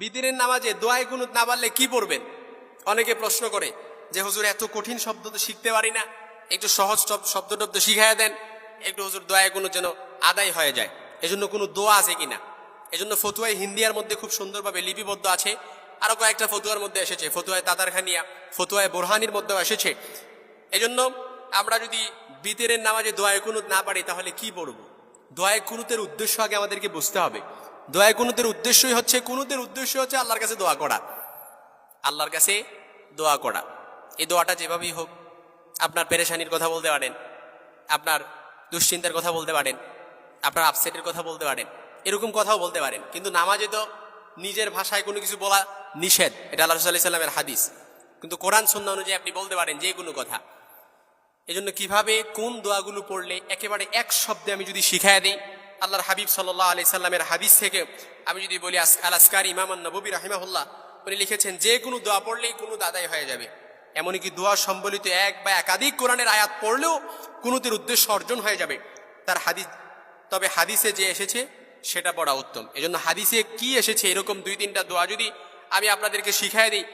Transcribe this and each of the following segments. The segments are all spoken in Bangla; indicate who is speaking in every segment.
Speaker 1: বিদিনের নামাজে দোয়ায় কুনুত না পারলে কি পড়বেন? অনেকে প্রশ্ন করে যে, হুজুর, এত কঠিন শব্দ তো শিখতে পারি না। একটু সহজ শব- শব্দ টব্দ শিখাইয়া দেন। একটু হুজুর দোয়ায় কোনো যেন আদায় হয়ে যায়। এজন্য কোনো দোয়া আছে কিনা? এজন্য ফতুয়ায় হিন্দিয়ার মধ্যে খুব সুন্দরভাবে লিপিবদ্ধ আছে। আরও কয়েকটা ফতুয়ার মধ্যে এসেছে। ফতুয়ায় তাতারখানিয়া, ফতুয়ায় বোরহানির মধ্যেও এসেছে। এজন্য আমরা যদি বিতেরের নামাজে দোয়ায় কুনুত না পারি, তাহলে কি পড়ব? দোয়ায় কুনুতের উদ্দেশ্য আগে আমাদেরকে বুঝতে হবে। দোয়ায় কুনুতের উদ্দেশ্যই হচ্ছে, কুনুতের উদ্দেশ্য হচ্ছে আল্লাহর কাছে দোয়া করা। আল্লাহর কাছে দোয়া করা। এই দোয়াটা যেভাবেই হোক, আপনার পেরেশানির কথা বলতে পারেন, আপনার দুশ্চিন্তার কথা বলতে পারেন, আপনার আপসেটের কথা বলতে পারেন, এরকম কথাও বলতে পারেন। কিন্তু নামাজে তো নিজের ভাষায় কোনো কিছু বলা নিষেধ, এটা আল্লাহ সাল্লাহ সাল্লামের হাদিস। কিন্তু কোরআন সন্ধ্যা অনুযায়ী আপনি বলতে পারেন যে কোনো কথা। এজন্য কীভাবে কোন দোয়াগুলো পড়লে একেবারে এক শব্দে আমি যদি শিখায় দিই আল্লাহর হাবিব সাল্লাহ আলি সাল্লামের হাদিস থেকে আমি যদি বলি আল আসকার ইমামান নবী রাহিমাহুল্লাহ, উনি লিখেছেন, যে কোনো দোয়া পড়লেই কোনো দাদাই হয়ে যাবে। এমনকি দোয়া সম্বলিত এক বা একাধিক কোরআনের আয়াত পড়লেও কোনোটির উদ্দেশ্য অর্জন হয়ে যাবে। তার হাদিস, তবে হাদিসে যে এসেছে, সেটা পড়া উত্তম। এজন্য হাদিসে কি এসেছে, এরকম দুই তিনটা দোয়া যদি আমি আপনাদেরকে শিখাই দিই।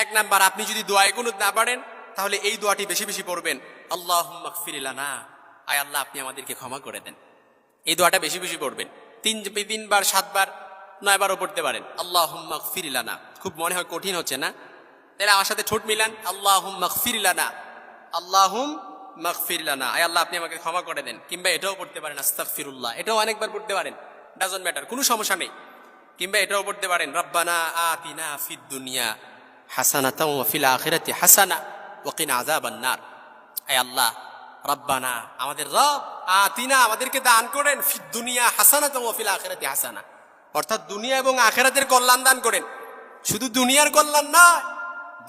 Speaker 1: এক নাম্বার, আপনি যদি দোয়ায় কোনো না পারেন, তাহলে এই দোয়াটি বেশি বেশি পড়বেন। আল্লাহ না আয় আল্লাহ, আপনি আমাদেরকে ক্ষমা করে দেন। এই দোয়াটা বেশি বেশি পড়বেন। তিন তিনবার, সাতবার নয়বারও পড়তে পারেন। আল্লাহ না খুব মনে হয় কঠিন হচ্ছে না? তাহলে আমার সাথে ঠোঁট মিলান। আল্লাহ না আল্লাহুম মাগফিরলানা আয় আল্লাহ, আপনি আমাকে ক্ষমা করে দেন। কিংবা এটাও পড়তে পারেন, আস্তাগফিরুল্লাহ। এটাও অনেকবার পড়তে পারেন। ডাজন ম্যাটার কোনো সমস্যা নেই। কিংবা এটাও পড়তে পারেন, রব্বানা আতিনা ফিদ দুনিয়া হাসানাতাও ওয়া ফিল আখিরাতি হাসানা ওকিন কিনা আযাবান নার। আয় আল্লাহ, রব্বানা, আমাদের রব আতিনা আমাদেরকে দান করেন দুনিয়া হাসানাতাও ওয়া ফিল আখিরাতি হাসানা। অর্থাৎ দুনিয়া এবং আখেরাতের কল্যাণ দান করেন। শুধু দুনিয়ার কল্যাণ না,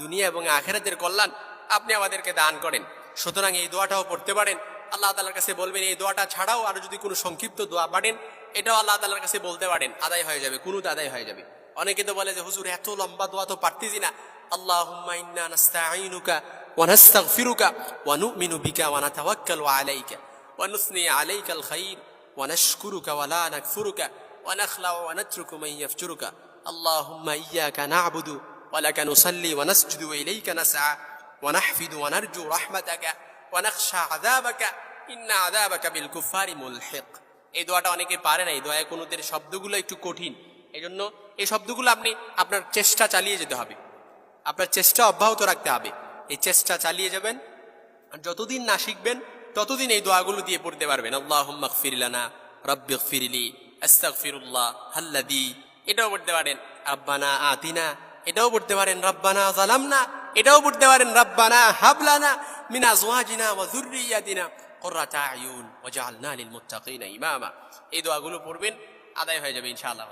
Speaker 1: দুনিয়া এবং আখেরাতের কল্যাণ আপনি আমাদেরকে দান করেন। সুতরাং এই দোয়াটাও পড়তে পারেন। আল্লাহ তালার কাছে বলবেন, এই দোয়াটা ছাড়াও আরও যদি কোনো সংক্ষিপ্ত দোয়া পারেন, এটাও আল্লাহ তালার কাছে বলতে পারেন, আদায় হয়ে যাবে কোনো আদায় হয়ে যাবে। অনেকে তো বলে যে, হুজুর, এত লম্বা দোয়া তো পারতেছি না। আল্লাহুম্মা ইন্না নাস্তাঈনুকা ওয়া নাস্তাগফিরুকা ওয়া বিকা আলাইকা। নাতরুকু মান ইয়াফজুরুকা। আল্লাহুম্মা ইয়্যাকা না'বুদু ওয়া লাকা নুসাল্লি ওয়া নাসজুদু ওয়া ইলাইকা নাসআ ওয়া নাহফিদু ওয়া নারজু রাহমাতাকা ওয়া নাখশা আযাবাকা। ইন্না আযাবাকা বিল কুফারি মুলহিক। এই দোয়াটা অনেকে পারে না, এই দোয়ায় কোনোদের শব্দগুলো একটু কঠিন। এই জন্য এই শব্দগুলো আপনি, আপনার চেষ্টা চালিয়ে যেতে হবে। আপনার চেষ্টা অব্যাহত রাখতে হবে। এই চেষ্টা চালিয়ে যাবেন। আর যতদিন না শিখবেন ততদিন এই দোয়াগুলো দিয়ে পড়তে পারবেন। আল্লাহ ফিরলানা রব্বিক ফিরলি আস্তাগফিরুল্লাহ, হাল্লাদি। এটাও পড়তে পারেন রব্বানা আতিনা। এটাও পড়তে পারেন, রব্বানা জালামনা। এটাও পড়তে পারেন, রব্বানা হাবলানা, মিন আজওয়াজিনা ওয়া যুররিয়াতিনা। কুররাতা আয়ুন ওয়াজআলনা লিল মুত্তাকিনা ইমামা। এই দোয়াগুলো পড়বেন, আদায় হয়ে যাবে ইনশাআল্লাহ